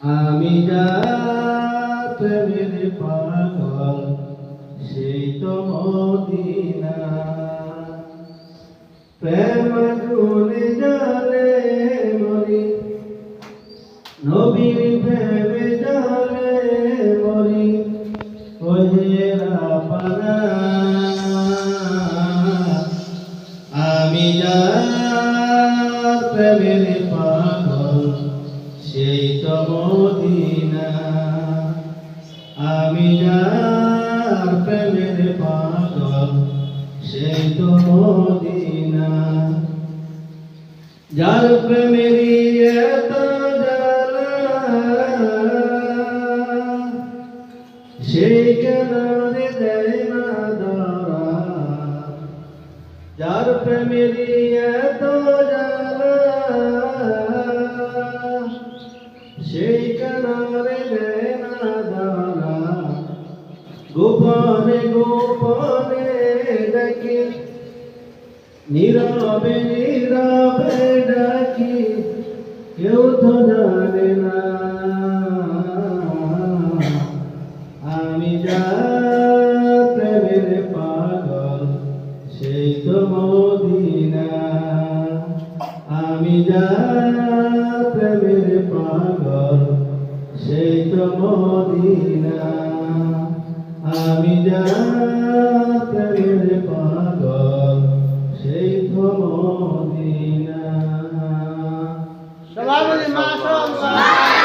আমি প্রেমের পাগল, সেই তো মদিনা। প্রেম গুনে জালে মরি, নবীর প্রেমে জালে মরি আমি পাগল সেই তো মদিনা। আমি যার প্রেমের পাগল, সেই তো মদিনা। যার জ্বালা, সেই কেন দেয় না ধরা? যার প্রেমেরই এত সেই কারণে দেয় না ধরা গোপনে গোপনে ডাকি নীরবে নীরবে ডাকি, কেউ তো জানে না। আমি যা প্রেমের পাগল, সেই তো মদিনা। আমি যা প্রেমের পাগল সেই তো মদিনা আমি যা প্রেমের পাগল সেই তো সবাই মাশাআল্লাহ